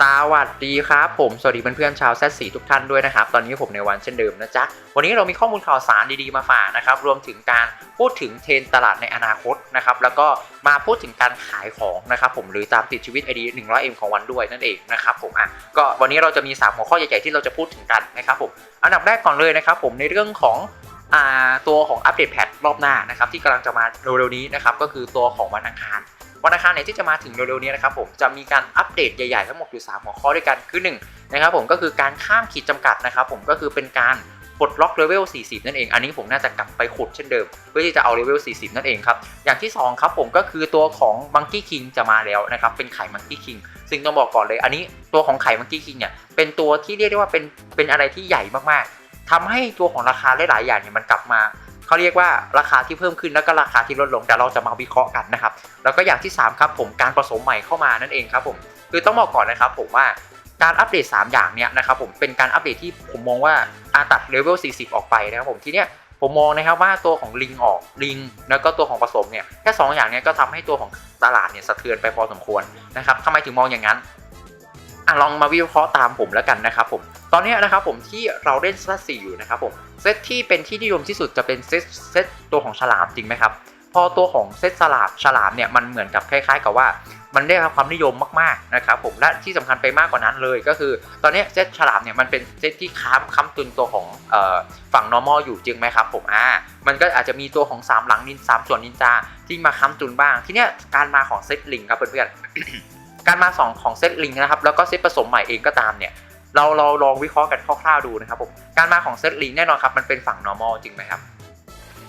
สวัสดีครับผมสวัสดีเพื่อนๆชาวแซสีทุกท่านด้วยนะครับ ตอนนี้ผมในวันเช่นเดิมนะจ๊ะ วันนี้เรามีข้อมูลข่าวสารดีๆมาฝากนะครับ รวมถึงการพูดถึงเทรนตลาดในอนาคตนะครับ แล้วก็มาพูดถึงการขายของนะครับผมหรือตามติดชีวิตไอดีย100 m ของวันด้วยนั่นเองนะครับผมอะก็วันนี้เราจะมี 3 หัวข้อใหญ่ๆที่เราจะพูดถึงกันนะครับผมอันดับแรกก่อนเลยนะครับผมในเรื่องของตัวของอัปเดตแพทรอบหน้านะครับที่กำลังจะมาเร็วๆนี้นะครับก็คือตัวของวันอังคาร วันอังคารเนี่ยที่จะมาถึงเร็วๆนี้นะครับผมจะมีการอัปเดตใหญ่ๆทั้งหมดอยู่ 3 หัวข้อด้วยกันคือ1นะครับผมก็คือการข้ามขีดจำกัดนะครับผมก็คือเป็นการปลดล็อกเลเวล 40 นั่นเอง อันนี้ผมน่าจะกลับไปขุดเช่นเดิม เพื่อที่จะเอาเลเวล 40 นั่นเองครับ อย่างที่ 2 ครับผมก็คือตัวของ Monkey King จะมาแล้วนะครับ เป็นไข่ Monkey King ซึ่งต้องบอกก่อนเลย อันนี้ตัวของไข่ Monkey King เนี่ย เป็นตัวที่เรียกได้ว่าเป็น เป็นอะไรที่ใหญ่มาก ๆทำให้ตัวของราคาหลาย ๆ อย่างเนี่ยมันกลับมา เขาเรียกว่าราคาที่เพิ่มขึ้นแล้วก็ราคาที่ลดลงแต่เราจะมาวิเคราะห์กันนะครับแล้วก็อย่างที่ 3 ครับผมการผสมใหม่เข้ามานั่นเองครับผมคือต้องบอกก่อนนะครับผมว่าการอัปเดต 3 อย่างเนี้ยนะครับผมเป็นการอัปเดตที่ผมมองว่าอาตัดเลเวล 40 ออกไปนะครับผมทีเนี้ยผมมองนะครับว่าตัวของลิงออกลิง แล้วก็ตัวของผสมเนี่ยแค่2อย่างเนี้ยก็ทำให้ตัวของตลาดเนี่ยสะเทือนไปพอสมควรนะครับทำไมถึงมองอย่างนั้น อะลองมาวิเคราะห์ตามผมแล้วกันนะครับผม ตอนนี้นะครับผมที่เราเล่นเซตสี่อยู่นะครับผม เซตที่เป็นที่นิยมที่สุดจะเป็นเซตเซตตัวของฉลามจริงไหมครับ พอตัวของเซตสลามฉลามเนี่ยมันเหมือนกับคล้าย ๆ กับว่ามันได้รับความนิยมมากๆนะครับผมและที่สำคัญไปมากกว่านั้นเลยก็คือ ตอนนี้เซตฉลามเนี่ยมันเป็นเซตที่ค้ำค้ำตุนตัวของออฝั่ง normal อยู่จริงไหมครับผมอ่ามันก็อาจจะมีตัวของ3หลังนินสามส่วนนินจาที่มาค้ำตุนบ้าง ทีเนี้ยการมาของเซตลิงครับเพื่อนๆ การมาสองของเซตลิงนะครับแล้วก็เซตผสมใหม่เองก็ตามเนี่ยเราเราลองวิเคราะห์กันคร่าวๆดูนะครับผมการมาของเซตลิงแน่นอนครับมันเป็นฝั่ง normal จริงไหมครับ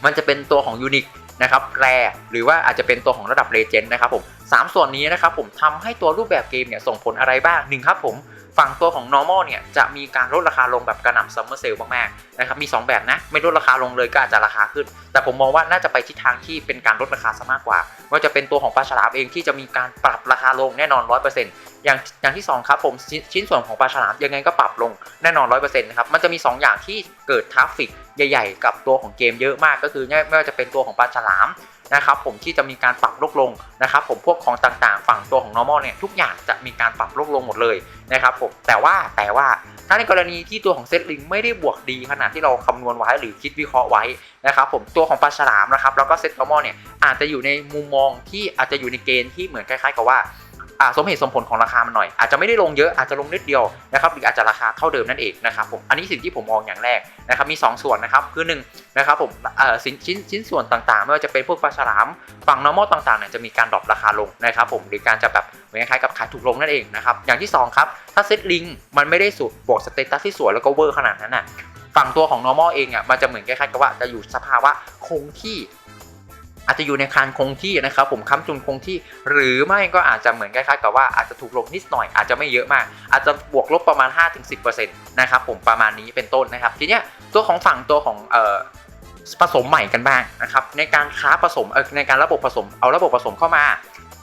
มันจะเป็นตัวของยูนิคนะครับแรหรือว่าอาจจะเป็นตัวของระดับเลเจนด์นะครับผมสามส่วนนี้นะครับผมทำให้ตัวรูปแบบเกมเนี่ยส่งผลอะไรบ้างหนึ่งครับผม ฝั่งตัวของ normal เนี่ยจะมีการลดราคาลงแบบกระหน่ำซัมเมอร์เซลมากๆนะครับมี 2 แบบนะ ไม่ลดราคาลงเลยก็อาจจะราคาขึ้น แต่ผมมองว่าน่าจะไปทิศทางที่เป็นการลดราคาซะมากกว่า ว่าจะเป็นตัวของปลาฉลามเองที่จะมีการปรับราคาลงแน่นอน 100%อย่างอย่างที่ 2 ครับผมชิ้นชิ้นส่วนของปลาฉลามยังไงก็ปรับลงแน่นอน 100%นะครับมันจะมี 2 อย่างที่เกิดทราฟฟิกใหญ่ ๆ กับตัวของเกมเยอะมากก็คือไม่ว่าจะเป็นตัวของปลาฉลาม นะครับผมที่จะมีการปรับลดลงนะครับผมพวกของต่างๆ ฝั่งตัวของ normal เนี่ยทุกอย่างจะมีการปรับลดลงหมดเลยนะครับผมแต่ว่าแต่ว่าถ้าในกรณีที่ตัวของเซตลิงไม่ได้บวกดีขนาดที่เราคำนวณไว้หรือคิดวิเคราะห์ไว้นะครับผมตัวของปลาฉลามนะครับแล้วก็เซต normal เนี่ยอาจจะอยู่ในมุมมองที่อาจจะอยู่ในเกณฑ์ที่เหมือนคล้ายๆกับว่า สมเหตุสมผลของราคามันหน่อย อาจจะไม่ได้ลงเยอะอาจจะลงนิดเดียวนะครับหรืออาจจะราคาเท่าเดิมนั่นเองนะครับผมอันนี้สิ่งที่ผมมองอย่างแรกนะครับมี 2 ส่วนนะครับคือหนึ่งนะครับผมสินชิ้นชิ้นส่วนต่างๆ ไม่ว่าจะเป็นพวกปลาฉลามฝั่ง normal ต่างๆเนี่ยจะมีการดรอปราคาลงนะครับผมหรือการจะแบบเหมือนคล้ายๆกับขายถูกลงนั่นเองนะครับอย่างที่ 2 ครับ ถ้าเซตลิงมันไม่ได้สุดบวกสเตตัสที่สวยแล้วก็เวอร์ขนาดนั้นน่ะฝั่งตัวของ normal เองอะมันจะเหมือนคล้ายๆกับว่าจะอยู่สภาวะคงที่ อาจจะอยู่ในคานคงที่นะครับผมค้ำจุนคงที่ หรือไม่ก็อาจจะเหมือนคล้ายๆกับว่าอาจจะถูกลงนิดหน่อยอาจจะไม่เยอะมาก อาจจะบวกลบประมาณ 5-10%นะครับผมประมาณนี้เป็นต้นนะครับ ทีเนี้ยตัวของฝั่งตัวของเอ่อผสมใหม่กันบ้างนะครับในการค้าผสมเออในการระบบผสมเอาระบบผสมเข้ามา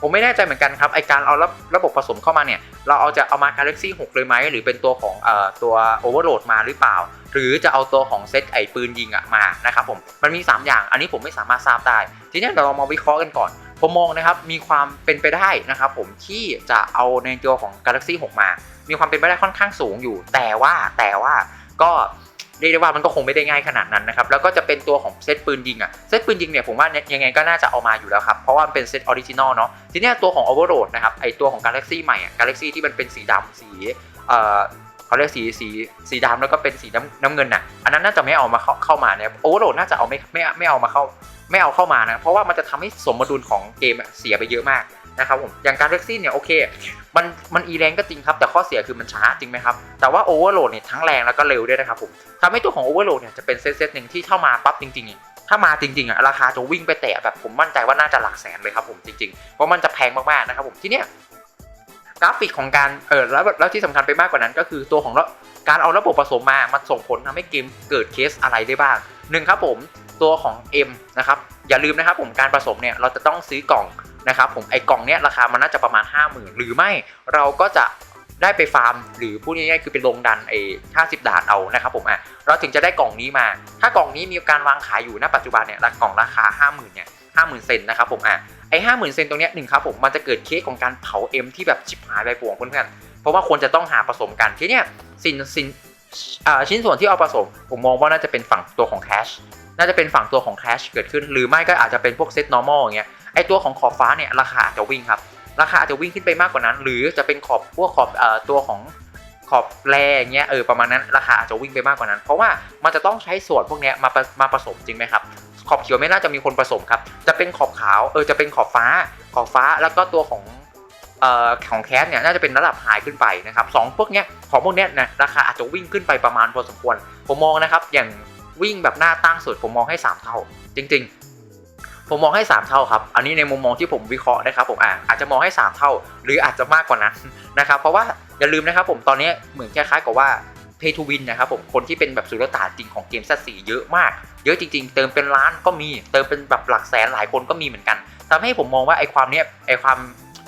ผมไม่แน่ใจเหมือนกันครับไอการเอาระระบบผสมเข้ามาเนี่ย เราเอาจะเอามา Galaxy 6 เลยไหม หรือเป็นตัวของเอ่อตัว Overload มาหรือเปล่า หรือจะเอาตัวของเซตไอปืนยิงอะมานะครับผมมันมี 3 อย่างอันนี้ผมไม่สามารถทราบได้ ทีนี้เดี๋ยวเรามาวิเคราะห์กันก่อน ผมมองนะครับมีความเป็นไปได้นะครับผมที่จะเอาในตัวของ Galaxy 6 มา มีความเป็นไปได้ค่อนข้างสูงอยู่ แต่ว่าแต่ว่าก็ เรียกได้ว่ามันก็คงไม่ได้ง่ายขนาดนั้นนะครับแล้วก็จะเป็นตัวของเซตปืนยิงอะเซตปืนยิงเนี่ยผมว่ายังไงก็น่าจะเอามาอยู่แล้วครับเพราะว่ามันเป็นเซตออริจินอลเนาะทีนี้ตัวของ Overload นะครับไอตัวของ Galaxy ใหม่อะ Galaxy ที่มันเป็นสีดำสีเอ่อเขาเรียกสีสีสีดำแล้วก็เป็นสีน้ำน้ำเงินน่ะอันนั้นน่าจะไม่เอามาเข้าเข้ามาเนี่ยโอเวอร์โหลดน่าจะเอาไม่ไม่ไม่เอามาเข้าไม่เอาเข้ามานะเพราะว่ามันจะทำให้สมดุลของเกมเสียไปเยอะมาก นะครับผมอย่างการเล็กซี่เนี่ยโอเคมันมันอีแรงก็จริงครับ แต่ข้อเสียคือมันช้าจริงไหมครับ แต่ว่าโอเวอร์โหลดเนี่ยทั้งแรงแล้วก็เร็วด้วยนะครับผมทำให้ตัวของโอเวอร์โหลดเนี่ยจะเป็นเซตเซตหนึ่งที่เข้ามาปั๊บจริงๆถ้ามาจริงๆอะราคาจะวิ่งไปแตะแบบผมมั่นใจว่าน่าจะหลักแสนเลยครับผมจริงๆ เพราะมันจะแพงมากๆนะครับผมที่เนี้ยกราฟิกของการเออแล้วแล้วที่สำคัญไปมากกว่านั้นก็คือตัวของการเอาระบบผสมมา มันส่งผลทำให้เกมเกิดเคสอะไรได้บ้างหนึ่งครับผมตัวของ M นะครับอย่าลืมนะครับผมการผสมเนี่ยเราจะต้องซื้อกล่อง นะครับผมไอ้กล่องเนี้ยราคามันน่าจะประมาณ 50,000 หรือไม่เราก็จะได้ไปฟาร์ม หรือพูดง่ายๆคือเป็นลงดันไอ้50ด่านเอานะครับผมอะเราถึงจะได้กล่องนี้มา ถ้ากล่องนี้มีการวางขายอยู่ณปัจจุบันเนี่ยกล่องราคา 50,000เนี่ย50,000เซนนะครับผมอะไอ้50,000เซนตรงเนี้ยหนึ่งครับผมมันจะเกิดเคสของการเผา M ที่แบบชิบหายไปปวงเพื่อนๆเพราะว่าควรจะต้องหาผสมกันทีเนี้ยสินสินอ่าชิ้นส่วนที่เอาผสม ผมมองว่าน่าจะเป็นฝั่งตัวของแคชน่าจะเป็นฝั่งตัวของแคชเกิดขึ้น หรือไม่ก็อาจจะเป็นพวกเซต normal อย่างเงี้ย ไอตัวของขอบฟ้าเนี่ยราคาอาจจะวิ่งครับ ราคาอาจจะวิ่งขึ้นไปมากกว่านั้น หรือจะเป็นขอบพวกขอบเอ่อตัวของขอบแรอย่างเงี้ยเออประมาณนั้นราคาอาจจะวิ่งไปมากกว่านั้น เพราะว่ามันจะต้องใช้ส่วนพวกเนี้ยมามาผสมจริงไหมครับขอบเขียวไม่น่าจะมีคนผสมครับ จะเป็นขอบขาวเออจะเป็นขอบฟ้า ขอบฟ้าแล้วก็ตัวของเอ่อของแคสเนี่ยน่าจะเป็นระดับไฮขึ้นไปนะครับสองพวกเนี้ยของพวกเนี้ยนะราคาอาจจะวิ่งขึ้นไปประมาณพอสมควร ผมมองนะครับอย่างวิ่งแบบหน้าตั้งสุดผมมองให้ 3 เท่า จริง ผมมองให้ 3 เท่าครับ อันนี้ในมุมมองที่ผมวิเคราะห์นะครับผมอะอาจจะมองให้ 3 เท่า หรืออาจจะมากกว่านั้นนะครับ เพราะว่าอย่าลืมนะครับผมตอนนี้เหมือนคล้ายๆกับว่า pay to win นะครับผมคนที่เป็นแบบสุลต่านจริงของเกมซัดสีเยอะมาก เยอะจริง ๆ เติมเป็นล้านก็มี เติมเป็นแบบหลักแสนหลายคนก็มีเหมือนกันทำให้ผมมองว่าไอ้ความเนี้ยไอ้ความ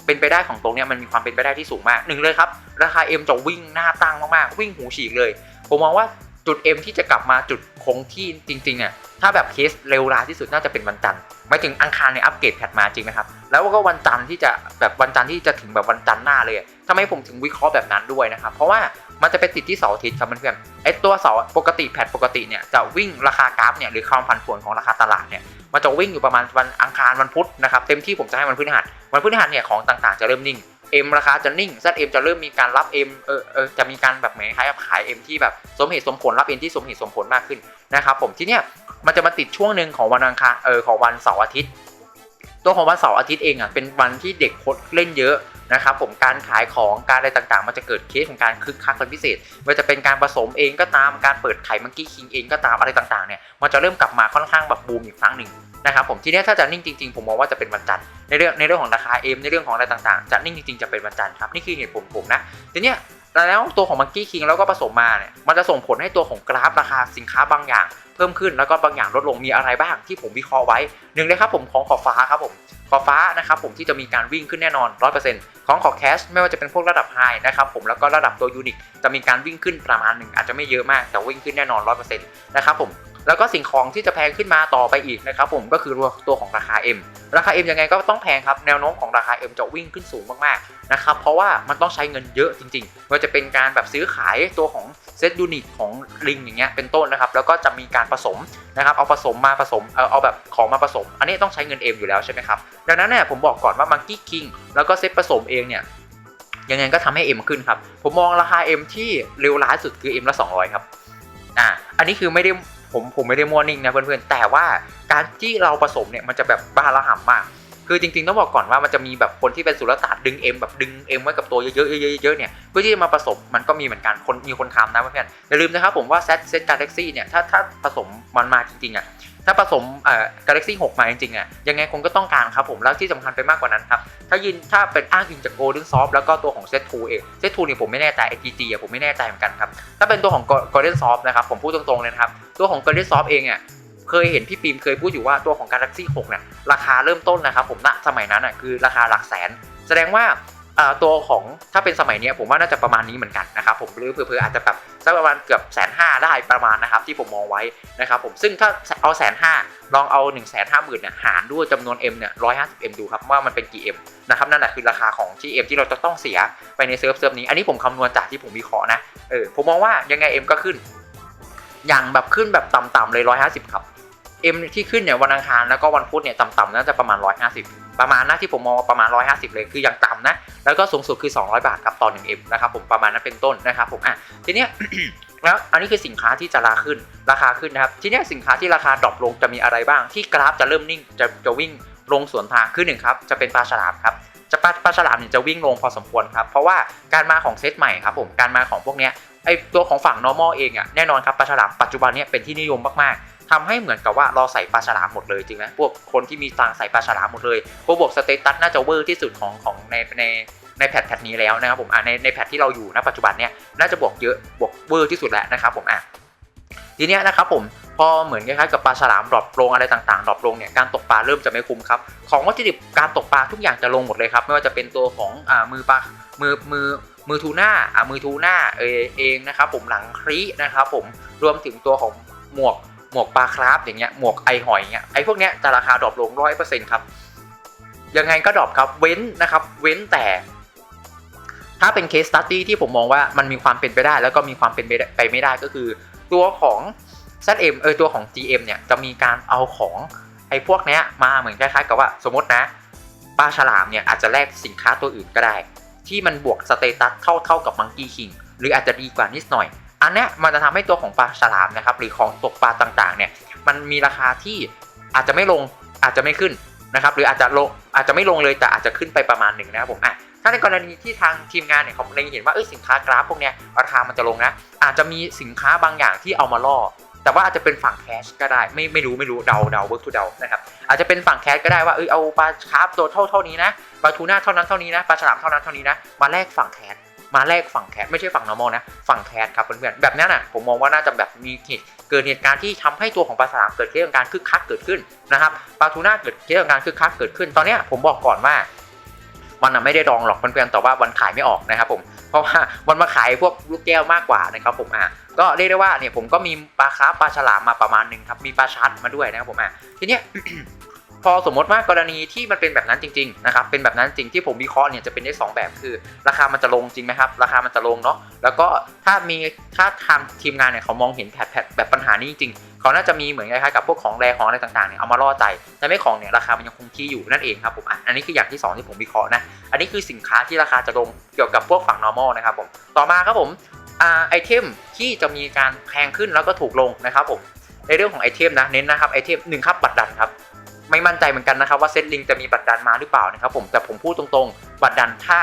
เป็นไปได้ของตรงเนี้ยมันมีความเป็นไปได้ที่สูงมากหนึ่งเลยครับราคา M จะวิ่งหน้าตั้งมากๆวิ่งหูฉีกเลย ผมมองว่า จุด M ที่จะกลับมาจุดคงที่จริงๆเนี่ยถ้าแบบเคสเร็วรายที่สุดน่าจะเป็นวันจันทร์หมายถึงอังคารในอัปเกรดแพทมาจริงไหมครับแล้วก็วันจันทร์ที่จะแบบวันจันทร์ที่จะถึงแบบวันจันทร์หน้าเลยทำไมผมถึงวิเคราะห์แบบนั้นด้วยนะครับเพราะว่ามันจะไปติดที่เสาร์อาทิตย์ครับเพื่อนๆไอตัวเสาร์ปกติแพทปกติเนี่ยจะวิ่งราคากราฟเนี่ยหรือความผันผวนของราคาตลาดเนี่ยมันจะวิ่งอยู่ประมาณวันอังคารวันพุธนะครับเต็มที่ผมจะให้วันพฤหัสวันพฤหัสเนี่ยของต่างๆจะเริ่มนิ่ง M ราคาจะนิ่ง ZM จะเริ่มมีการรับ M เออเออจะมีการแบบเหมือนคล้ายกับขาย M ที่แบบสมเหตุสมผลรับ M ที่สมเหตุสมผลมากขึ้นนะครับผมที่เนี้ยมันจะมาติดช่วงหนึ่งของวันอังคารเออของวันเสาร์อาทิตย์ ตัวของวันเสาร์อาทิตย์เองอะเป็นวันที่เด็กคตรเล่นเยอะนะครับผมการขายของการอะไรต่างๆ มันจะเกิดเคสของการคึกคักเป็นพิเศษม่ว่าจะเป็นการผสมเองก็ตามการเปิดไข่มังกี้คิงเองก็ตามอะไรต่างๆเนี่ยมันจะเริ่มกลับมาค่อนข้างแบบบูมอีกครั้งหนึ่ง นะครับผมทีนี้ถ้าจะนิ่งจริงๆผมมองว่าจะเป็นวันจันทร์ในเรื่องในเรื่องของราคาเอ็มในเรื่องของอะไรต่างๆ จะนิ่งจริงๆจะเป็นวันจันทร์ครับนี่คือเหตุผลผมนะทีนี้แล้วตัวของมังกี้คิงแล้วก็ผสมมาเนี่ยมันจะส่งผลให้ตัวของกราฟราคาสินค้าบางอย่าง เพิ่มขึ้นแล้วก็บางอย่างลดลงมีอะไรบ้างที่ผมวิเคราะห์ไว้หนึ่งเลยครับผมของขอบฟ้าครับผมขอบฟ้านะครับผมที่จะมีการวิ่งขึ้นแน่นอน 100%ของขอบแคชไม่ว่าจะเป็นพวกระดับไฮนะครับผมแล้วก็ระดับตัวยูนิคจะมีการวิ่งขึ้นประมาณหนึ่งอาจจะไม่เยอะมากแต่วิ่งขึ้นแน่นอน 100%นะครับผม แล้วก็สิ่งของที่จะแพงขึ้นมาต่อไปอีกนะครับผมก็คือตัวของราคา M ราคา M ยังไงก็ต้องแพงครับแนวโน้มของราคา M จะวิ่งขึ้นสูงมากๆนะครับเพราะว่ามันต้องใช้เงินเยอะจริงๆไม่ว่าจะเป็นการแบบซื้อขายตัวของเซตยูนิตของลิงอย่างเงี้ยเป็นต้นนะครับแล้วก็จะมีการผสมนะครับเอาผสมมาผสมเอาเอาแบบของมาผสม อันนี้ต้องใช้เงิน M อยู่แล้วใช่ไหมครับดังนั้นเนี่ยผมบอกก่อนว่ามังกี้คิงแล้วก็เซตผสมเองเนี่ยยังไงก็ทำให้ M ขึ้นครับ ผมมองราคา M ที่เร็วร้ายสุดคือ M ละ 200 ครับ อ่า อันนี้คือไม่ได้ ผมผมไม่ได้มั่วนิ่งนะเพื่อนๆ แต่ว่าการที่เราผสมเนี่ยมันจะแบบบ้าระห่ำมาก คือจริงๆต้องบอกก่อนว่ามันจะมีแบบคนที่เป็นสุลต่านดึงเอ็มแบบดึงเอ็มไว้กับตัวเยอะๆเยอะๆเนี่ยเพื่อที่จะมาผสมมันก็มีเหมือนกันคนมีคนทำนะเพื่อนๆอย่าลืมนะครับผมว่าเซตเซตกาแล็กซี่เนี่ยถ้าถ้าผสมมันมาจริงๆอะ ถ้าผสมเอ่อกาแล็กซี่6มาจริงๆอะยังไงคงก็ต้องการครับผมแล้วที่สำคัญไปมากกว่านั้นครับ ถ้ายินถ้าเป็นอ้างอิงจากโกลเด้นซอฟแล้วก็ตัวของเซตทูเองเซตทูเนี่ยผมไม่แน่ใจไอจีจีอะผมไม่แน่ใจเหมือนกันครับ ถ้าเป็นตัวของโกลเด้นซอฟนะครับผมพูดตรงๆเลยนะครับ ตัวของโกลเด้นซอฟเองอะเคยเห็นพี่ปิมเคยพูดอยู่ว่าตัวของ Galaxy 6เนี่ยราคาเริ่มต้นนะครับผมณสมัยนั้นอะคือราคาหลักแสน แสดงว่า ตัวของถ้าเป็นสมัยนี้ผมว่าน่าจะประมาณนี้เหมือนกันนะครับผมหรือเผื่อๆอาจจะแบบสักประมาณเกือบแสนห้าได้ประมาณนะครับที่ผมมองไว้นะครับผมซึ่งถ้าเอาแสนห้าลองเอา1นึ่งแสนห้าหมื่นเนี่ยหารด้วยจำนวน M เนี่ยร้อยห้าสิบ M ดูครับว่ามันเป็นกี่ M นะครับนั่นแหละคือราคาของที่ M ที่เราจะต้องเสียไปในเซิร์ฟเซิร์ฟนี้อันนี้ผมคำนวณจากที่ผมวิเคราะห์นะเออผมมองว่ายังไง M ก็ขึ้น อย่างแบบขึ้นแบบต่ำๆเลยร้อยห้าสิบครับ M ที่ขึ้นเนี่ยวันอังคารแล้วก็วันพุธเนี่ยต่ำๆน่าจะประมาณ150 ประมาณนะที่ผมมองประมาณ 150 เลยคืออย่างต่ำนะ แล้วก็สูงสุดคือ 200 บาทครับต่อ 1M นะครับผมประมาณนั้นเป็นต้นนะครับผมอะทีเนี้ยแล้วอันนี้คือสินค้าที่จะราขึ้นราคาขึ้นนะครับ ทีเนี้ยสินค้าที่ราคาดรอปลงจะมีอะไรบ้าง ที่กราฟจะเริ่มนิ่งจะจะวิ่งลงสวนทางคือหนึ่งครับจะเป็นปลาฉลามครับจะปลาปลาฉลามเนี่ยจะวิ่งลงพอสมควรครับเพราะว่าการมาของเซตใหม่ครับผมการมาของพวกเนี้ยไอตัวของฝั่ง normal เองอะแน่นอนครับปลาฉลามปัจจุบันเนี้ยเป็นที่นิยมมากๆ ทำให้เหมือนกับว่าเราใส่ปลาฉลามหมดเลยจริงไหมพวกคนที่มีตังใส่ปลาฉลามหมดเลยพวกบวกสเตตัสน่าจะเวอร์ที่สุดของของในในในแพทแพทนี้แล้วนะครับผมอ่าในในแพทที่เราอยู่ณปัจจุบันเนี้ยน่าจะบวกเยอะบวกเวอร์ที่สุดแล้วนะครับผมอะทีเนี้ยนะครับผมพอเหมือนคล้ายๆกับปลาฉลามดรอปลงอะไรต่างๆดรอปลงเนี่ยการตกปลาเริ่มจะไม่คุ้มครับของวัตถุดิบการตกปลาทุกอย่างจะลงหมดเลยครับไม่ว่าจะเป็นตัวของอ่ามือปลามือมือมือทูน่าอ่ามือทูน่าเอเองนะครับผมหลังครีนะครับผมรวมถึงตัวของหมวก หมวกปลาคราฟอย่างเงี้ยหมวกไอหอยเงี้ยไอพวกเนี้ยจะราคาดรอปลงร้อยเปอร์เซ็นต์ครับยังไงก็ดรอปครับเว้นนะครับ เว้นแต่ ถ้าเป็นเคสตัตตี้ที่ผมมองว่ามันมีความเป็นไปได้ แล้วก็มีความเป็นไปไม่ได้ก็คือ ตัวของ ZM เออตัวของ GM เนี่ยจะมีการเอาของไอ้พวกเนี้ยมาเหมือนคล้ายๆกับว่าสมมตินะปลาฉลามเนี่ยอาจจะแลกสินค้าตัวอื่นก็ได้ ที่มันบวกสเตตัสเท่าเท่ากับมังกี้คิงหรืออาจจะดีกว่านิดหน่อย อันนี้มันจะทำให้ตัวของปลาฉลามนะครับหรือของตกปลาต่างๆเนี่ยมันมีราคาที่อาจจะไม่ลงอาจจะไม่ขึ้นนะครับหรืออาจจะลงอาจจะไม่ลงเลยแต่อาจจะขึ้นไปประมาณหนึ่งนะครับผมอะถ้าในกรณีที่ทางทีมงานเนี่ยเขาเล็งเห็นว่าเออสินค้ากราฟพวกเนี้ยราคามันจะลงนะ อาจจะมีสินค้าบางอย่างที่เอามาล่อ แต่ว่าอาจจะเป็นฝั่งแคชก็ได้ไม่ไม่รู้ไม่รู้เดาเดาเวิร์กทูเดานะครับอาจจะเป็นฝั่งแคชก็ได้ว่าเออเอาปลาคาร์ฟตัวเท่าเท่านี้นะปลาทูน่าเท่านั้นเท่านี้นะปลาฉลามเท่านั้นเท่านี้นะมาแลกฝั่งแคช มาแลกฝั่งแคชไม่ใช่ฝั่ง normal นะฝั่งแคชครับเพื่อนๆแบบนั้นอะผมมองว่าน่าจะแบบมีเหตุเกิดเหตุการณ์ที่ทำให้ตัวของปลาฉลามเกิดเหตุการณ์คึกคักเกิดขึ้นนะครับปลาทูน่าเกิดเหตุการณ์คึกคักเกิดขึ้น ตอนนี้ผมบอกก่อนว่ามันน่ะไม่ได้ดองหรอกเพื่อนๆแต่ว่าวันขายไม่ออกนะครับผมเพราะว่ามันมาขายพวกลูกแก้วมากกว่านะครับผมอะก็เรียกได้ว่าเนี่ยผมก็มีปลาคาร์ฟปลาฉลามมาประมาณหนึ่งครับมีปลาชัดมาด้วยนะครับผมอะทีเนี้ย พอสมมติว่ากรณีที่มันเป็นแบบนั้นจริงๆนะครับเป็นแบบนั้นจริงที่ผมวิเคราะห์เนี่ยจะเป็นได้สองแบบคือ ราคามันจะลงจริงไหมครับ ราคามันจะลงเนาะแล้วก็ถ้ามีถ้าทางทีมงานเนี่ยเขามองเห็นแพทแพทแบบปัญหานี้จริงเขาน่าจะมีเหมือนคล้ายๆกับพวกของแรของอะไรต่างๆเนี่ยเอามาล่อใจแต่ไม่ของเนี่ยราคามันยังคงที่อยู่นั่นเองครับผมอันนี้คืออย่างที่สองที่ผมวิเคราะห์นะ อันนี้คือสินค้าที่ราคาจะลงเกี่ยวกับพวกฝั่ง normal นะครับผมต่อมาครับผมไอเทมที่จะมีการแพงขึ้นแล้วก็ถูกลงนะครับผมในเรื่องของไอเทมนะเน้นนะครับไอเทมหนึ่งครับบัตรดันครับ ไม่มั่นใจเหมือนกันนะครับว่าเซตลิงจะมีบัตรดันมาหรือเปล่านะครับผมแต่ผมพูดตรงๆ บัตรดันถ้า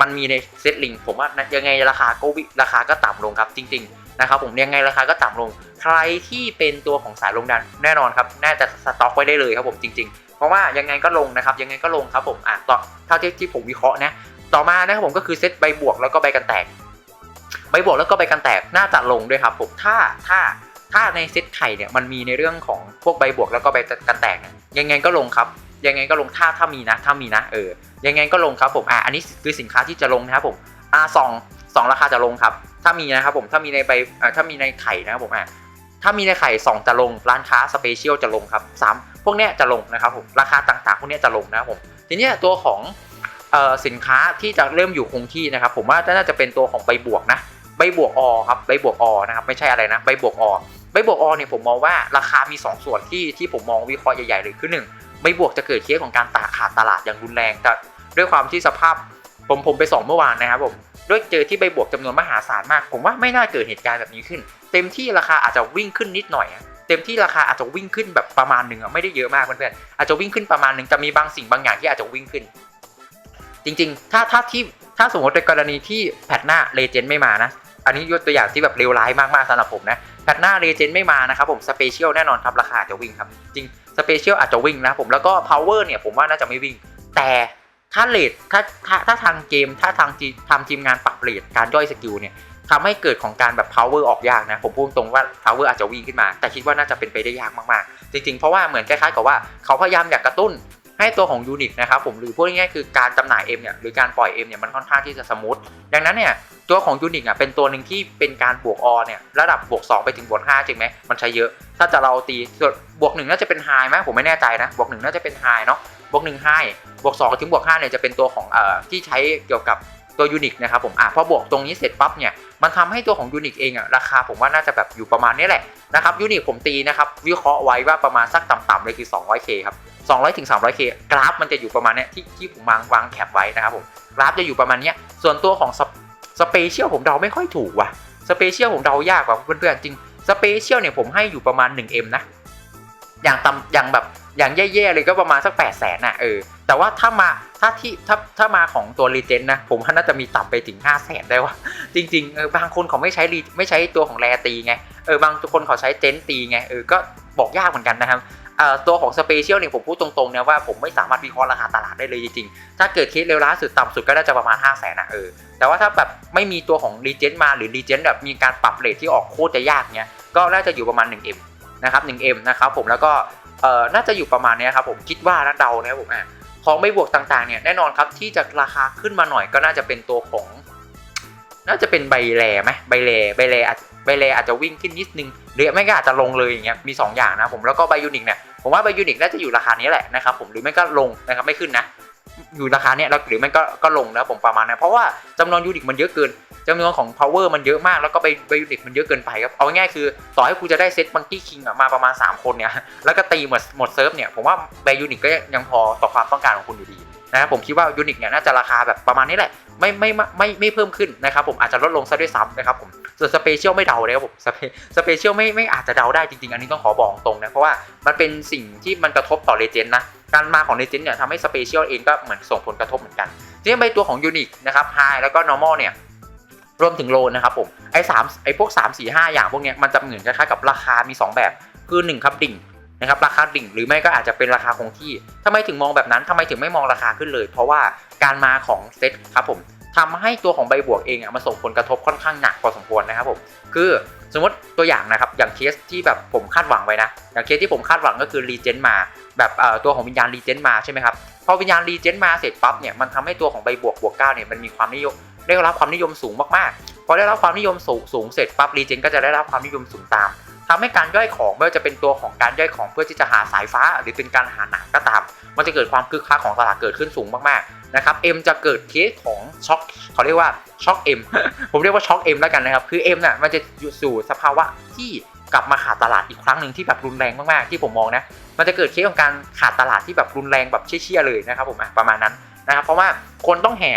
มันมีในเซตลิงผมว่ายังไงราคาก็วิราคาก็ต่ำลงครับจริง ๆ นะครับผมยังไงราคาก็ต่ำลง ใครที่เป็นตัวของสายลงดันแน่นอนครับน่าจะสต็อกไว้ได้เลยครับผมจริง ๆ เพราะว่ายังไงก็ลงนะครับยังไงก็ลงครับผมอะต่อเท่าที่ที่ผมวิเคราะห์นะต่อมานะครับผมก็คือเซตใบบวกแล้วก็ใบกันแตกใบบวกแล้วก็ใบกันแตกน่าจะลงด้วยครับผมถ้าถ้า ถ้าในเซตไข่เนี่ยมันมีในเรื่องของพวกใบบวกแล้วก็ใบกันแตกยังไงก็ลงครับ ยังไงก็ลงถ้าถ้ามีนะ ถ้ามีนะเออยังไงก็ลงครับผมอะอันนี้คือสินค้าที่จะลงนะครับผมอ่าสองสองราคาจะลงครับ ถ้ามีนะครับผมถ้ามีในใบอ่าถ้ามีในไข่นะครับผมอะถ้ามีในไข่สองจะลงร้านค้าสเปเชียลจะลงครับสามพวกเนี้ยจะลงนะครับผมราคาต่างๆ พวกเนี้ยจะลงนะครับผมทีนี้ตัวของเอ่อสินค้าที่จะเริ่มอยู่คงที่นะครับ ผมว่าน่าจะเป็นตัวของใบบวกนะใบบวกอครับใบบวกอนะครับไม่ใช่อะไรนะใบบวกอ ใบบวกอเนี่ยผมมองว่าราคามี 2 ส่วนที่ที่ผมมองวิเคราะห์ใหญ่ๆเลยคือ1ใบบวกจะเกิดเคสของการตาขาดตลาดอย่างรุนแรงแต่ด้วยความที่สภาพผมผมไปส่องเมื่อวานนะครับผมด้วยเจอที่ใบบวกจำนวนมหาศาลมาก ผมว่าไม่น่าเกิดเหตุการณ์แบบนี้ขึ้น เต็มที่ราคาอาจจะวิ่งขึ้นนิดหน่อยเต็มที่ราคาอาจจะวิ่งขึ้นแบบประมาณหนึ่งอะไม่ได้เยอะมากเพื่อนๆอาจจะวิ่งขึ้นประมาณหนึ่งจะมีบางสิ่งบางอย่างที่อาจจะวิ่งขึ้น จริงๆ ถ้าถ้าที่ถ้าสมมติในกรณีที่แพทหน้าเลเจนด์ไม่มานะ อันนี้ยกตัวอย่างที่แบบเลวร้ายมากๆสำหรับผมนะ แพทหน้าเลเจนด์ไม่มานะครับผมสเปเชียลแน่นอนครับราคาจะวิ่งครับ จริงสเปเชียลอาจจะวิ่งนะผมแล้วก็พาวเวอร์เนี่ยผมว่าน่าจะไม่วิ่ง แต่ถ้าเลทถ้าถ้าถ้าทางเกม ถ้าทางทีทำทีมงานปรับเลทการย่อยสกิลเนี่ยทำให้เกิดของการแบบ power ออกยากนะ ผมพูดตรงว่า power อาจจะวิ่งขึ้นมา แต่คิดว่าน่าจะเป็นไปได้ยากมาก ๆ จริง ๆ เพราะว่าเหมือนคล้ายๆกับว่าเขาพยายามอยากกระตุ้น ให้ตัวของยูนิตนะครับผมหรือพูดง่ายๆคือการจำหน่าย M เนี่ยหรือการปล่อย M เนี่ยมันค่อนข้างที่จะสมูทดังนั้นเนี่ยตัวของยูนิตอะเป็นตัวหนึ่งที่เป็นการบวกอเนี่ยระดับบวก 2 ไปถึงบวก5จริงไหมมันใช้เยอะ ถ้าจะเราตีบวกหนึ่งน่าจะเป็นไฮไหมผมไม่แน่ใจนะบวกหนึ่งน่าจะเป็นไฮเนาะบวกหนึ่งไฮบวก2ถึงบวก5เนี่ยจะเป็นตัวของเอ่อที่ใช้เกี่ยวกับตัวยูนิคนะครับผมอะพอบวกตรงนี้เสร็จปั๊บเนี่ยมันทำให้ตัวของยูนิคเองอะราคาผมว่าน่าจะแบบอยู่ประมาณนี้แหละนะครับยูนิคผมตีนะครับวิเคราะห์ไว้ว่าประมาณสักต่ำๆเลยคือ 200k ครับ 200ถึง 300k กราฟมันจะอยู่ประมาณเนี้ยที่ที่ผมวางวางแคปไว้นะครับผมกราฟจะอยู่ประมาณเนี้ยส่วนตัวของสเปเชียลผมเดาไม่ค่อยถูกว่ะสเปเชียลผมเดายากกว่าเพื่อนๆจริงสเปเชียลเนี่ยผมให้อยู่ประมาณ 1m นะ อย่างต่ำอย่างแบบอย่างแย่ๆเลยก็ประมาณสัก 8 0 0แสนน่ะเออแต่ว่าถ้ามาถ้าที่ถ้าถ้ามาของตัวรีเจนนะ ผมว่าน่าจะมีต่ำไปถึง 5 0 0แสนได้ว่าจริงๆเออบางคนเขาไม่ใช้รีไม่ใช้ตัวของแรตีไงเออบางคนเขาใช้เจนตีไงเออก็บอกยากเหมือนกันนะครับ ตัวของสเปเชียลเนี่ยผมพูดตรงๆนะว่าผมไม่สามารถวิเคราะห์ราคาตลาดได้เลยจริงๆ ถ้าเกิดเคสเร็วล้าสุดต่ำสุดก็น่าจะประมาณ 5 0 0แสนนะเออ แต่ว่าถ้าแบบไม่มีตัวของรีเจนมาหรือรีเจนแบบมีการปรับเรทที่ออกโคตรจะยากเนี้ยก็น่าจะอยู่ประมาณ 1M นะครับ 1M นะครับผมแล้วก็เอ่อน่าจะอยู่ประมาณนี้ครับผมคิดว่านะเดานะครับผมอะของไม่บวกต่างๆเนี่ยแน่นอนครับที่จะราคาขึ้นมาหน่อยก็น่าจะเป็นตัวของ น่าจะเป็นใบแลไหมใบแลใบแลอาจใบแลอาจจะวิ่งขึ้นนิดนึงหรือไม่ก็อาจจะลงเลยอย่างเงี้ยมี 2 อย่างนะผมแล้วก็ใบยูนิคเนี่ยผมว่าใบยูนิคน่าจะอยู่ราคานี้แหละนะครับผมหรือไม่ก็ลงนะครับไม่ขึ้นนะอยู่ราคาเนี้ยแล้วหรือไมันก็ก็ลงนะผมประมาณนั้นเพราะว่าจำนวนยูนิตมันเยอะเกินจำนวนของ power มันเยอะมากแล้วก็ไปไปยูนิตมันเยอะเกินไปครับ เอาง่ายคือ ต่อให้กูจะได้เซตบังกี้คิงมาประมาณ 3 คนเนี่ย แล้วก็ตีหมดหมดเซิร์ฟเนี่ย ผมว่าใบยูนิตก็ยังพอต่อความต้องการของคุณอยู่ดี นะครับผมคิดว่ายูนิตเนี่ยน่าจะราคาแบบประมาณนี้แหละไม่ไม่ไม่ไม่ไม่เพิ่มขึ้นนะครับผมอาจจะลดลงซะด้วยซ้ำนะครับผมส่วนสเปเชียลไม่เดาเลยครับผมสเปสเปเชียลไม่ไม่อาจจะเดาได้จริงๆ อันนี้ต้องขอบอกตรงนะ เพราะว่ามันเป็นสิ่งที่มันกระทบต่อเลเจนด์นะการมาของเลเจนด์เนี่ยทำให้สเปเชียลเองก็เหมือนส่งผลกระทบเหมือนกันทีนี้ในตัวของยูนิคนะครับไฮแล้วก็ normal เนี่ยรวมถึงโลนะครับผมไอ้สามไอ้พวก 3 4 5 อย่างพวกเนี้ยมันจะเหมือนคล้ายๆกับราคามี 2 แบบคือ 1 ครับดิ่ง นะครับราคาดิ่งหรือไม่ก็อาจจะเป็นราคาคงที่ทำไมถึงมองแบบนั้นทำไมถึงไม่มองราคาขึ้นเลย เพราะว่าการมาของเซ็ตครับผมทำให้ตัวของใบบวกเองอะมันส่งผลกระทบค่อนข้างหนักพอสมควรนะครับผมคือสมมติตัวอย่างนะครับอย่างเคสที่แบบผมคาดหวังไว้นะอย่างเคสที่ผมคาดหวังก็คือรีเจนมาแบบตัวของวิญญาณรีเจนมาใช่ไหมครับพอวิญญาณรีเจนมาเสร็จปั๊บเนี่ยมันทำให้ตัวของใบบวกบวกเก้าเนี่ยมันมีความนิยมได้รับความนิยมสูงมากๆพอได้รับความนิยมสูงสูงเสร็จปั๊บรีเจนก็จะได้รับความนิยมสูงตาม ทำให้การย่อยของไม่ว่าจะเป็นตัวของการย่อยของเพื่อที่จะหาสายฟ้า หรือเป็นการหาหนังก็ตาม มันจะเกิดความคึกคักของตลาดเกิดขึ้นสูงมากๆนะครับ M จะเกิดเคสของช็อคเขาเรียกว่าช็อค M ผมเรียกว่าช็อค M แล้วกันนะครับคือ M เนี่ยมันจะอยู่สู่สภาวะที่กลับมาขาดตลาดอีกครั้งหนึ่งที่แบบรุนแรงมากๆที่ผมมองนะมันจะเกิดเคสของการขาดตลาดที่แบบรุนแรงแบบเชี่ยๆเลยนะครับผมประมาณนั้นนะครับเพราะว่าคนต้องแห่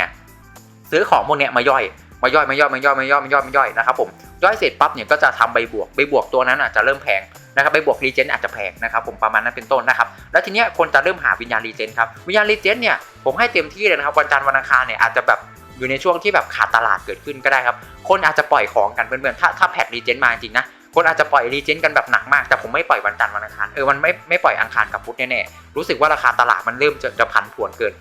ซื้อของพวกเนี้ยมาย่อย มาย่อยมาย่อยมาย่อยมาย่อยมาย่อยมาย่อยนะครับผมย่อยเสร็จปั๊บเนี่ยก็จะทำใบบวกใบบวกตัวนั้นอะจะเริ่มแพงนะครับใบบวกรีเจนอาจจะแพงนะครับผมประมาณนั้นเป็นต้นนะครับแล้วทีเนี้ยคนจะเริ่มหาวิญญาณรีเจนครับวิญญาณรีเจนเนี่ยผมให้เต็มที่เลยนะครับวันจันทร์วันอังคารเนี่ยอาจจะแบบอยู่ในช่วงที่แบบขาดตลาดเกิดขึ้นก็ได้ครับ คนอาจจะปล่อยของกันเพื่อนๆถ้าถ้าแพทรีเจนมาจริงนะคนอาจจะปล่อยรีเจนกันแบบหนักมาก แต่ผมไม่ปล่อยวันจันทร์วันอังคารเออมันไม่ไม่ปล่อยอังคารกับพุธแน่ๆรู้สึกว่าราคาตลาดมันเริ่มจะจะพันผวนเกิน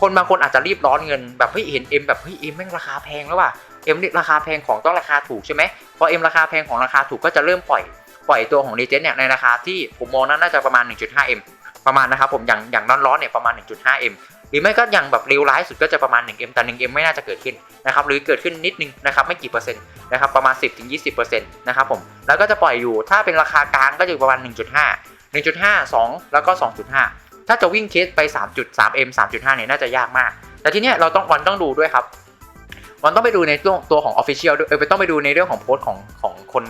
คนบางคนอาจจะรีบร้อนเงินแบบเฮ้ยเห็นเอ็มแบบเฮ้ยเอ็มแม่งราคาแพงแล้วว่ะ เอ็มราคาแพงของต้องราคาถูกใช่ไหมพอเอ็มราคาแพงของราคาถูกก็จะเริ่มปล่อยปล่อยตัวของรีเจนเนี่ยในราคาที่ผมมองน่าจะประมาณ 1.5M ประมาณนะครับผมอย่างอย่างร้อนๆเนี่ยประมาณ 1.5M หรือไม่ก็อย่างแบบเร็วร้ายสุดก็จะประมาณ 1M แต่ 1M ไม่น่าจะเกิดขึ้นนะครับหรือเกิดขึ้นนิดนึงนะครับไม่กี่เปอร์เซ็นต์นะครับประมาณ 10-20%นะครับผมแล้วก็จะปล่อยอยู่ถ้าเป็นราคากลางก็จะอยู่ประมาณ 1.5 1.5 2 แล้วก็ 2.5 ถ้าจะวิ่งเคสไป 3.3M 3.5 เนี่ยน่าจะยากมาก แต่ทีเนี้ยเราต้องวันต้องดูด้วยครับ วันต้องไปดูในตัวตัวของ Official ด้วยเออไปต้องไปดูในเรื่องของโพสต์ของของคน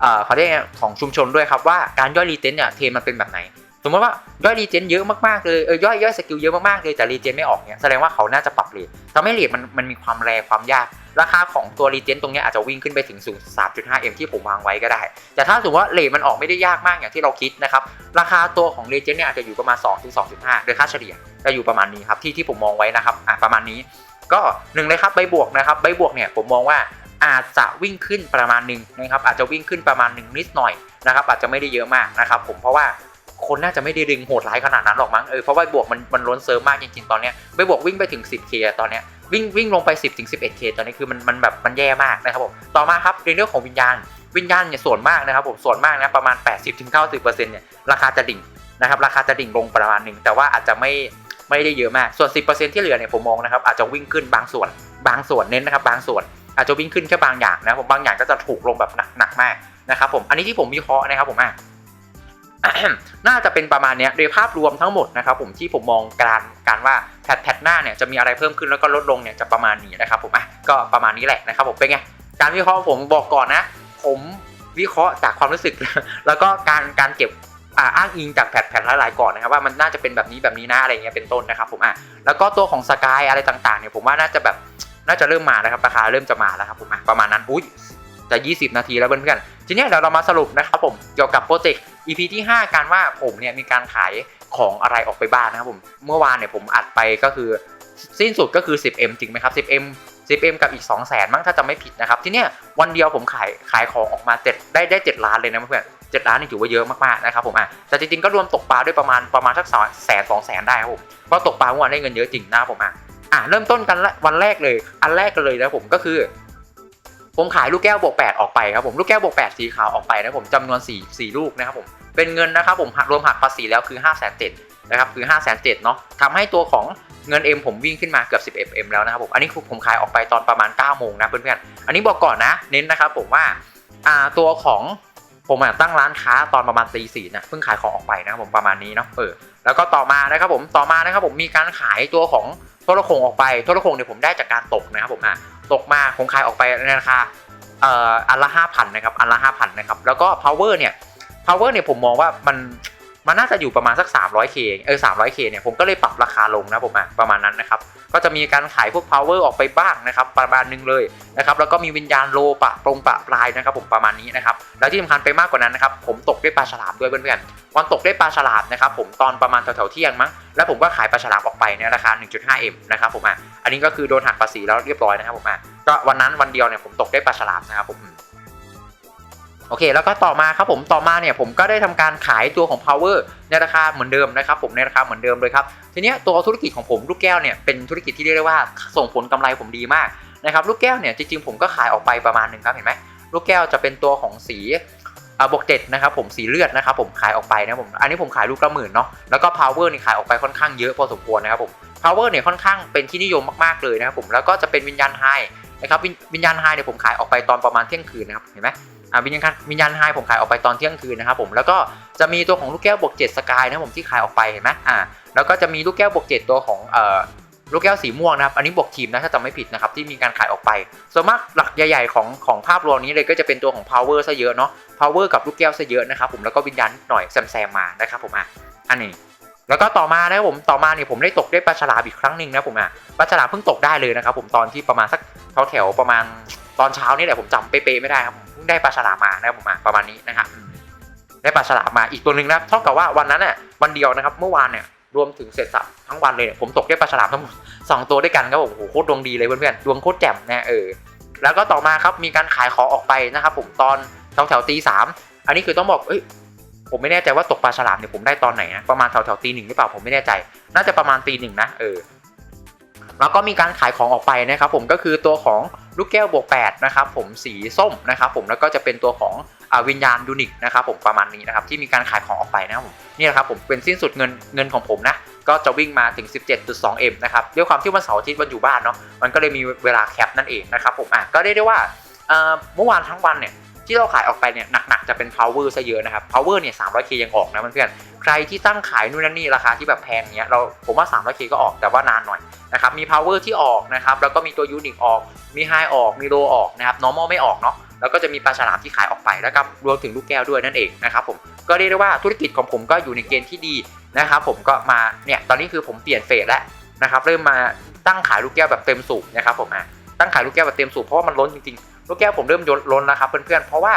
เอ่อเขาเรียกไงของชุมชนด้วยครับว่าการย่อยรีเจนเนี่ยเทรนมันเป็นแบบไหน สมมติว่าย่อยรีเจนเยอะมากๆเลยเออย่อยย่อยสกิลเยอะมากๆเลยแต่รีเจนไม่ออกเนี่ยแสดงว่าเขาน่าจะปรับเลททำให้เลทมันมันมีความแรงความยากราคาของตัวรีเจนตรงนี้อาจจะวิ่งขึ้นไปถึงสูง 3.5M ที่ผมวางไว้ก็ได้ แต่ถ้าสมมติว่าเลทมันออกไม่ได้ยากมากอย่างที่เราคิดนะครับ ราคาตัวของรีเจนเนี่ยอาจจะอยู่ประมาณ 2-2.5 โดยค่าเฉลี่ยจะอยู่ประมาณนี้ครับที่ที่ผมมองไว้นะครับ อะประมาณนี้ ก็หนึ่งเลยครับใบบวกนะครับใบบวกเนี่ยผมมองว่าอาจจะวิ่งขึ้นประมาณหนึ่งนะครับอาจจะวิ่งขึ้นประมาณหนึ่งนิดหน่อยนะครับอาจจะไม่ได้เยอะมากนะครับผมเพราะว่าคนน่าจะไม่ได้ดึงโหดร้ายขนาดนั้นหรอกมั้งเออเพราะว่าบวกมันมันล้นเซิร์ฟมากจริงๆตอนเนี้ยใบบวกวิ่งไปถึง 10k ตอนเนี้ยวิ่งวิ่งลงไป 10ถึง 11k ตอนนี้คือมันมันแบบมันแย่มากนะครับผมต่อมาครับในเรื่องของวิญญาณวิญญาณเนี่ยส่วนมากนะครับผมส่วนมากนะประมาณ 80ถึง90%เนี่ยราคาจะดิ่งนะครับราคาจะดิ่งลงประมาณหนึ่งแต่ว่าอาจจะไม่ ไม่ได้เยอะมาก ส่วน 10%ที่เหลือเนี่ยผมมองนะครับอาจจะวิ่งขึ้นบางส่วน บางส่วนเน้นนะครับบางส่วนอาจจะวิ่งขึ้นแค่บางอย่างนะผมบางอย่างก็จะถูกลงแบบหนักหนักมากนะครับผมอันนี้ที่ผมวิเคราะห์นะครับผมอะน่าจะเป็นประมาณเนี้ยโดยภาพรวมทั้งหมดนะครับผมที่ผมมองการการว่าแพทแพทหน้าเนี่ยจะมีอะไรเพิ่มขึ้นแล้วก็ลดลงเนี่ยจะประมาณนี้นะครับผมอะก็ประมาณนี้แหละนะครับผมเป็นไงการวิเคราะห์ผมบอกก่อนนะ ผมวิเคราะห์จากความรู้สึก แล้วก็การการเก็บ อ่าอ้างอิงจากแพทแพทหลายๆก่อนนะครับว่ามันน่าจะเป็นแบบนี้แบบนี้นะอะไรเงี้ยเป็นต้นนะครับผมอะแล้วก็ตัวของสกายอะไรต่างๆเนี่ยผมว่าน่าจะแบบน่าจะเริ่มมานะครับราคาเริ่มจะมาแล้วครับผมอะประมาณนั้นอุ้ยจะ 20 นาทีแล้วเพื่อนๆทีนี้เดี๋ยวเรามาสรุปนะครับผมเกี่ยวกับโปรเจกต์ EP ที่ 5 การว่าผมเนี่ยมีการขายของอะไรออกไปบ้างนะครับผมเมื่อวานเนี่ยผมอัดไปก็คือสิ้นสุดก็คือ 10M จริงไหมครับ 10M 10M กับอีก 2 0 0 0 0 0มั้งถ้าจะไม่ผิดนะครับ ทีเนี้ยวันเดียวผมขายขายของออกมาเจ็ดได้ได้ 7 ล้านเลยนะเพื่อน ๆเจ็ดล้านนี่ถือว่าเยอะมากๆนะครับผมอะแต่จริงๆก็รวมตกปลาด้วยประมาณประมาณสักสองแสนสองแสนได้ครับผมเพราะตกปลาเมื่อวานได้เงินเยอะจริงนะครับผมอะอะเริ่มต้นกันวันแรกเลย อันแรกกันเลยนะผมก็คือ ผมขายลูกแก้วบวกแปดออกไปครับผมลูกแก้วบวกแปดสีขาวออกไปนะผมจำนวนสี่สี่ลูกนะครับผมเป็นเงินนะครับผมหักรวมหักภาษีแล้วคือห้าแสนเจ็ดนะครับคือห้าแสนเจ็ดเนาะทำให้ตัวของเงิน M ผมวิ่งขึ้นมาเกือบ 11M แล้วนะครับผม อันนี้ผมขายออกไปตอนประมาณ9โมงนะเพื่อนๆ อันนี้บอกก่อนนะ เน้นนะครับผมว่าตัวของ ผมอะตั้งร้านค้าตอนประมาณตีสี่นะเพิ่งขายของออกไปนะครับผมประมาณนี้เนาะเออแล้วก็ต่อมานะครับผมต่อมานะครับผมมีการขายตัวของโทรโขงออกไปโทรโขงเนี่ยผมได้จากการตกนะครับผมอะตกมาผมขายออกไปในราคาเอ่ออันละห้าพันนะครับอันละห้าพันนะครับแล้วก็ power เนี่ย power เนี่ยผมมองว่ามัน มันน่าจะอยู่ประมาณสัก 300k เออ 300k เนี่ยผมก็เลยปรับราคาลงนะผมอะประมาณนั้นนะครับ ก็จะมีการขายพวก power ออกไปบ้างนะครับ ประมาณนึงเลยนะครับ แล้วก็มีวิญญาณโลปะปรงปะปลายนะครับ ผมประมาณนี้นะครับ แล้วที่สำคัญไปมากกว่านั้นนะครับ ผมตกได้ปลาฉลามด้วยเพื่อนๆวันตกได้ปลาฉลามนะครับ ผมตอนประมาณแถวๆเที่ยงมั้ง แล้วผมก็ขายปลาฉลามออกไปในราคา 1.5m นะครับผมอะ อันนี้ก็คือโดนหักภาษีแล้วเรียบร้อยนะครับผมอะ ก็วันนั้นวันเดียวเนี่ยผมตกได้ปลาฉลามนะครับผม โอเค แล้วก็ต่อมาครับผมต่อมาเนี่ยผมก็ได้ทำการขายตัวของ power ในราคาเหมือนเดิมนะครับผมในราคาเหมือนเดิมเลยครับทีนี้ตัวธุรกิจของผมลูกแก้วเนี่ยเป็นธุรกิจที่เรียกได้ว่าส่งผลกำไรผมดีมากนะครับลูกแก้วเนี่ยจริงๆผมก็ขายออกไปประมาณหนึ่งครับเห็นไหมลูกแก้วจะเป็นตัวของสีอ่าบวกเจ็ดนะครับผมสีเลือดนะครับผมขายออกไปนะผมอันนี้ผมขายลูกละหมื่นเนาะแล้วก็ power นี่ขายออกไปค่อนข้างเยอะพอสมควรนะครับผม power เนี่ยค่อนข้างเป็นที่นิยมมากๆเลยนะครับผมแล้วก็จะเป็นวิญญาณไฮนะครับวิญญาณไฮเนี่ยผมขายออกไปตอนประมาณเที่ยงคืนนะครับเห็นไหม วิญญาณวิญญาณไฮผมขายออกไปตอนเที่ยงคืนนะครับผมแล้วก็จะมีตัวของลูกแก้วบวกเจ็ดสกายนะผมที่ขายออกไปเห็นไหมอ่าแล้วก็จะมีลูกแก้วบวกเจ็ดตัวของเอ่อลูกแก้วสีม่วงนะครับ อันนี้บวกทีมนะถ้าจำไม่ผิดนะครับที่มีการขายออกไป ส่วนมากหลักใหญ่ๆของของภาพรวมนี้เลยก็จะเป็นตัวของ power ซะเยอะเนาะ power กับลูกแก้วซะเยอะนะครับผมแล้วก็วิญญาณหน่อยแซมๆมานะครับผมอะอันนี้แล้วก็ต่อมานะครับผมต่อมาเนี่ยผมได้ตกได้ปลาฉลามอีกครั้งหนึ่งนะผมอะปลาฉลามเพิ่งตกได้เลยนะครับผมตอนที่ประมาณสักแถวๆประมาณตอนเช้านี่แหละผมจำเป๊ะๆไม่ได้ครับ ได้ปลาฉลามมานะครับผมประมาณนี้นะครับได้ปลาฉลามมาอีกตัวหนึ่งนะเท่ากับว่าวันนั้นน่ะวันเดียวนะครับ เมื่อวานเนี่ยรวมถึงเสร็จสับทั้งวันเลยเนี่ยผมตกได้ปลาฉลามทั้งหมดสองตัวด้วยกันครับผมโอ้โหโคตรดวงดีเลยเพื่อนๆดวงโคตรแจ่มนะเออแล้วก็ต่อมาครับมีการขายของออกไปนะครับผมตอนแถวๆตีสามอันนี้คือต้องบอกเอ้ยผมไม่แน่ใจว่าตกปลาฉลามเนี่ยผมได้ตอนไหนนะประมาณแถวๆตีหนึ่งหรือเปล่าผมไม่แน่ใจ น่าจะประมาณตีหนึ่งนะเออแล้วก็มีการขายของออกไปนะครับผมก็คือตัวของ ลูกแก้วบวก8นะครับผมสีส้มนะครับผมแล้วก็จะเป็นตัวของอวิญญาณยูนิคนะครับผมประมาณนี้นะครับที่มีการขายของออกไปนะครับผมนี่แหละครับผมเป็นสิ้นสุดเงินเงินของผมนะก็จะวิ่งมาถึง 17.2M นะครับด้วยความที่วันเสาร์อาทิตย์วันอยู่บ้านเนาะมันก็เลยมีเวลาแคปนั่นเองนะครับผมอะก็เรียกได้ว่าเมื่อวานทั้งวันเนี่ย ที่เราขายออกไปเนี่ยหนักๆจะเป็น power ซะเยอะนะครับ power เนี่ย 300k ยังออกนะเพื่อนๆใครที่ตั้งขายนู่นนั่นนี่ราคาที่แบบแพงเนี้ยเราผมว่า 300k ก็ออกแต่ว่านานหน่อยนะครับมี power ที่ออกนะครับแล้วก็มีตัว unique ออก มี high ออกมี low ออกนะครับ normal ไม่ออกเนาะแล้วก็จะมีปลาฉลามที่ขายออกไปแล้วก็รวมถึงลูกแก้วด้วยนั่นเองนะครับผมก็เรียกได้ว่าธุรกิจของผมก็อยู่ในเกณฑ์ที่ดีนะครับผมก็มาเนี่ยตอนนี้คือผมเปลี่ยนเฟสแล้วนะครับเริ่มมาตั้งขายลูกแก้วแบบเต็มสูบนะครับผมอะตั้งขายลูกแก้วแบบเต็มสูบเพราะว่ามันล้นจริงๆ ลูกแก้วผมเริ่มล้นแล้วครับเพื่อนๆเพราะว่า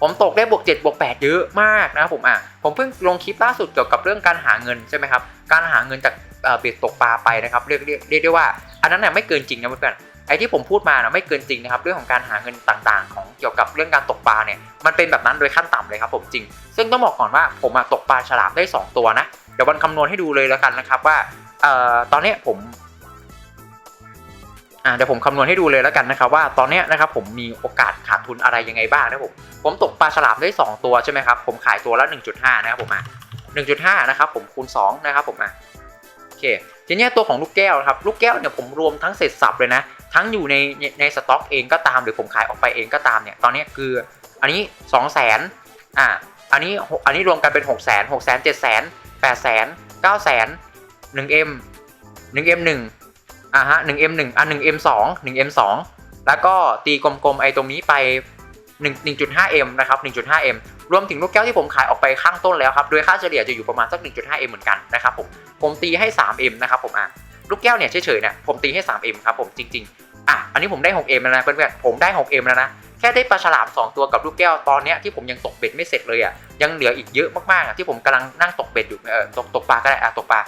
ผมตกได้บวก7บวก8เยอะมากนะครับผมอะผมเพิ่งลงคลิปล่าสุดเกี่ยวกับเรื่องการหาเงินใช่ไหมครับการหาเงินจากเบ็ดตกปลาไปนะครับเรียกเรียกเรียกได้ว่า อันนั้นน่ะไม่เกินจริงนะเพื่อนๆไอ้ที่ผมพูดมานะไม่เกินจริงนะครับเรื่องของการหาเงินต่างๆ ของเกี่ยวกับเรื่องการตกปลาเนี่ยมันเป็นแบบนั้นโดยขั้นต่ำเลยครับผมจริง ซึ่งต้องบอกก่อนว่าผมตกปลาฉลามได้ 2 ตัวนะเดี๋ยววันคำนวณให้ดูเลยแล้วกันนะครับว่าออตอนนี้ผม อ่าเดี๋ยวผมคำนวณให้ดูเลยแล้วกันนะครับว่าตอนนี้นะครับผมมีโอกาสขาดทุนอะไรยังไงบ้างนะผมผมตกปลาฉลามได้ 2 ตัวใช่ไหมครับผมขายตัวละ 1.5 นะครับผมอะ1.5 นะครับผมคูณ2นะครับผมอะโอเคทีนี้ตัวของลูกแก้วครับลูกแก้วเนี่ยผมรวมทั้งเสร็จสับเลยนะ ทั้งอยู่ในในสต็อกเองก็ตามหรือผมขายออกไปเองก็ตามเนี่ยตอนนี้คืออันนี้ 2 0 0 0 0 0อ่าอันนี้อันนี้รวมกันเป็น 6 0 0 0 0 6 0 0 0 0 7 0 0 0 0 8 0 0 0 9 0 0 0 1M 1M 1 อ่าฮะ 1M 1อะ 1M 2 1M 2แล้วก็ตีกลมๆไอ้ตรงนี้ไป1 1.5M นะครับ 1.5M รวมถึงลูกแก้วที่ผมขายออกไปข้างต้นแล้วครับ โดยค่าเฉลี่ยจะอยู่ประมาณสัก 1.5M เหมือนกันนะครับผม ผมตีให้ 3M นะครับผมอะ ลูกแก้วเนี่ยเฉยๆเนี่ยผมตีให้ 3M ครับผมจริงๆ อะ อันนี้ผมได้ 6M แล้วนะเพื่อนๆ ผมได้ 6M แล้วนะ แค่ได้ปลาฉลาม 2 ตัวกับลูกแก้วตอนเนี้ยที่ผมยังตกเบ็ดไม่เสร็จเลยอะ ยังเหลืออีกเยอะมากๆอะที่ผมกำลังนั่งตกเบ็ดอยู่ เออตกตกปลาก็ได้อะตกปลา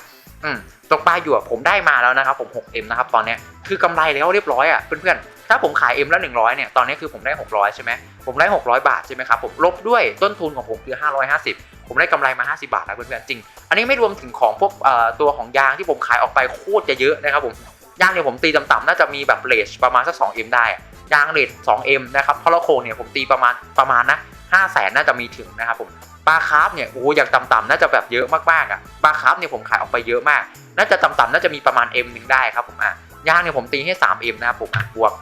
อืมตกปลาอยู่อะผมได้มาแล้วนะครับผม 6M นะครับตอนเนี้ยคือกำไรแล้วเรียบร้อยอะเพื่อนๆ ถ้าผมขาย M ละ100เนี่ยตอนนี้คือผมได้ 600 ใช่ไหมผมได้ 600 บาทใช่ไหมครับผมลบด้วยต้นทุนของผมคือ 550 ผมได้กำไรมา 50 บาทแล้วเพื่อนๆจริง อันนี้ไม่รวมถึงของพวกตัวของยางที่ผมขายออกไปโคตรจะเยอะนะครับผมยางเนี่ยผมตีต่ำๆน่าจะมีแบบเลชประมาณสัก 2M ได้ยางเลช 2M นะครับพอลโคงเนี่ยผมตีประมาณประมาณนะ 5แสนน่าจะมีถึงนะครับผมปลาคาร์ฟเนี่ยโอ้อย่างต่ำๆน่าจะแบบเยอะมากๆอะปลาคาร์ฟเนี่ยผมขายออกไปเยอะมาก น่าจะต่ำๆน่าจะมีประมาณ M หนึ่งได้ครับผมอะยางเนี่ยผมตีให้ 3M นะครับผมบวก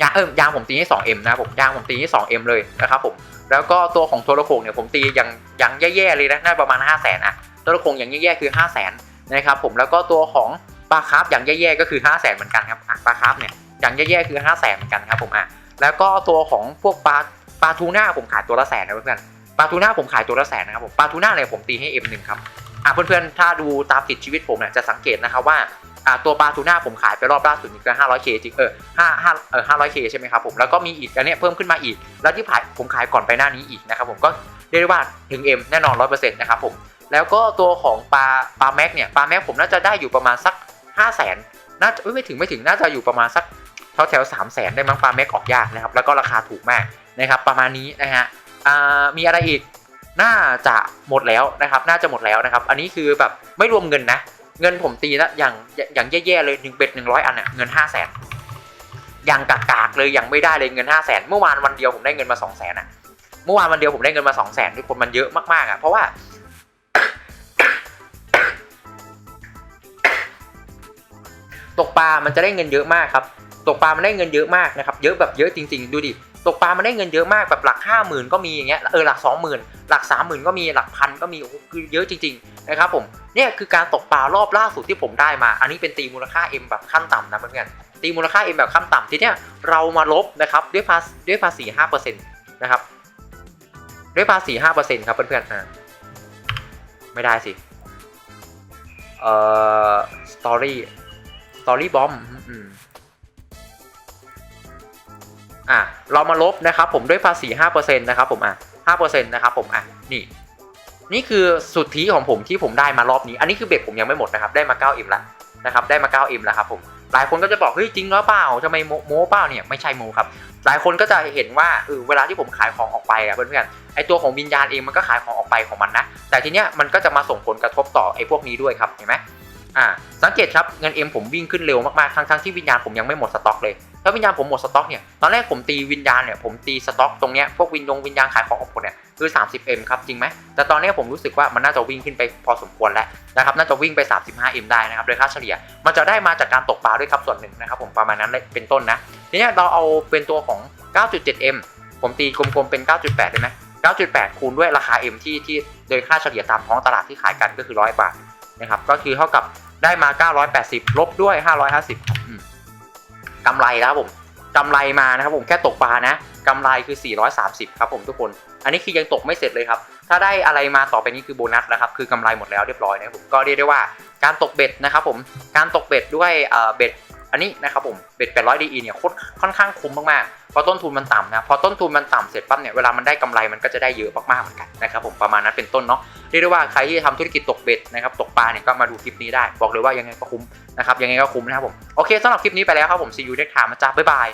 ยางเออยางผมตีให้ 2M นะครับผมยางผมตีให้ 2M เลยนะครับผมแล้วก็ตัวของโทรโขงเนี่ยผมตีอย่างอย่างแย่ๆเลยนะน่าประมาณ 5 0 0 0 0นอะโทรโขงอย่างแย่ๆคือ 5 0 0 0 0นนะครับผมแล้วก็ตัวของปลาคาร์ฟอย่างแย่ๆก็คือ 5 0 0 0 0นเหมือนกันครับปลาคาร์ฟเนี่ยอย่างแย่ๆคือ 5 0 0 0 0นเหมือนกันครับผมอะแล้วก็ตัวของพวกปลา ปลาทูน่าผมขายตัวละแสนนะเพื่อนๆปลาทูน่าผมขายตัวละแสนนะครับผมปลาทูน่าเนี่ยผมตีให้ M1 ครับอะเพื่อนๆถ้าดูตามติดชีวิตผมเนี่ยจะสังเกตนะครับว่าอ่าตัวปลาทูน่าผมขายไปรอบล่าสุดนี่ก็500 k จริงเออ5 5เออ500 k ใช่ไหมครับผมแล้วก็มีอีกอันเนี้ยเพิ่มขึ้นมาอีก แล้วที่ขายผมขายก่อนไปหน้านี้อีกนะครับผมก็เรียกได้ว่าถึง M แน่นอน100%นะครับผมแล้วก็ตัวของปลาปลาแม็กเนี่ยปลาแม็กผมน่าจะได้อยู่ประมาณสัก5 0 0 0 0นน่าจะไม่ถึงไม่ถึงน่าจะอยู่ประมาณสักแถวแถวสามแสนได้มั้งปลาแม็กออกยากนะครับแล้วก็ราคาถูกมาก นะครับประมาณนี้นะฮะมีอะไรอีกน่าจะหมดแล้วนะครับ น่าจะหมดแล้วนะครับ อันนี้คือแบบไม่รวมเงินนะ เงินผมตีล้วอย่างอย่างแย่ๆเลยหนึ่งเบ็ดหนึ่งร้อยอันเนี่ยเงินห้าแสนยังกากๆเลยยังไม่ได้เลยเงินห้าแสนเมื่อวานวันเดียวผมได้เงินมาสองแสนอะเมื่อวานวันเดียวผมได้เงินมาสองแสนทุกคนมันเยอะมากๆอะเพราะว่าตกปลามันจะได้เงินเยอะมากครับ ตกปลามันได้เงินเยอะมากนะครับ เยอะแบบเยอะจริง ๆ ดูดิ ตกปลามันได้เงินเยอะมากแบบหลักห้าหมื่นก็มีอย่างเงี้ยเออหลักสองหมื่นหลักสามหมื่นก็มีหลักพันก็มีโอ้โหคือเยอะจริงๆนะครับผมเนี่ยคือการตกปลารอบล่าสุดที่ผมได้มา อันนี้เป็นตีมูลค่า M แบบขั้นต่ำนะเพื่อนๆตีมูลค่า M แบบขั้นต่ำทีเนี้ยเรามาลบนะครับด้วยภาษีด้วยภาษีห้าเปอร์เซ็นต์นะครับด้วยภาษีห้าเปอร์เซ็นต์ครับเพื่อนๆอ่าไม่ได้สิเอ่อสตอรี่สตอรี่บอม อะเรามาลบนะครับผมด้วยภาษี5%นะครับผมอะ5%นะครับผมอะนี่นี่คือสุทธิของผมที่ผมได้มารอบนี้ อันนี้คือเบ็ดผมยังไม่หมดนะครับ ได้มา 9M แล้วนะครับ ได้มา 9M แล้วครับผม หลายคนก็จะบอก เฮ้ย จริงหรือเปล่าทำไมโมโมเปล่าเนี่ย ไม่ใช่โม้ครับ หลายคนก็จะเห็นว่า เออ เวลาที่ผมขายของออกไปอะเพื่อนๆ ไอตัวของวิญญาณเองมันก็ขายของออกไปของมันนะ แต่ทีเนี้ยมันก็จะมาส่งผลกระทบต่อไอพวกนี้ด้วยครับ เห็นไหมอ่า สังเกตครับ เงิน M ผมวิ่งขึ้นเร็วมากๆ ทั้งๆที่วิญญาณผมยังไม่หมดสต็อกเลย ถ้าวิญญาณผมหมดสต็อกเนี่ยตอนแรกผมตีวิญญาณเนี่ยผมตีสต็อกตรงเนี้ยพวกวิญญงวิญญาณขายของออกหมเนี่ยคือ 30M ครับจริงไหมแต่ตอนนี้ผมรู้สึกว่ามันน่าจะวิ่งขึ้นไปพอสมควรแล้วนะครับน่าจะวิ่งไป 35M ได้นะครับโดยค่าเฉลี่ย มันจะได้มาจากการตกปลาด้วยครับส่วนหนึ่งนะครับผมประมาณนั้นเป็นต้นนะทีเนี้ยเราเอาเป็นตัวของ 9.7M ผมตีกลมๆเป็น 9.8ได้ไหม9.8 คูณด้วยราคา M ที่ที่โดยค่าเฉลี่ยตามท้องตลาดที่ขายกันก็คือ 100 บาทนะครับก็คือเท่ากับได้มา 980 ลบด้วย 550 กำไรแล้วครับผมกำไรมานะครับผมแค่ตกปลานะกำไรคือ 430 ครับผมทุกคน อันนี้คือยังตกไม่เสร็จเลยครับ ถ้าได้อะไรมาต่อไปนี้คือโบนัสนะครับ คือกำไรหมดแล้วเรียบร้อยนะครับผม ก็เรียกได้ว่าการตกเบ็ดนะครับผม การตกเบ็ดด้วยเบ็ด อันนี้นะครับผมเบ็ดไปร้อยดีอีเนี่ยค,ค่อนข้างคุ้มมากๆเพราะต้นทุนมันต่ำนะพอต้นทุนมันต่ำเสร็จปั๊บเนี่ยเวลามันได้กำไรมันก็จะได้เยอะมากๆเหมือนกันนะครับผมประมาณนั้นเป็นต้นเนาะเรียกได้ว่าใครที่ทำธุรกิจตกเบ็ดนะครับตกปลาเนี่ยก็มาดูคลิปนี้ได้บอกเลยว่ายังไงก็คุ้มนะครับยังไงก็คุ้มนะครับผมโอเคสำหรับคลิปนี้ไปแล้วครับผม see you next time จ้าบ๊ายบาย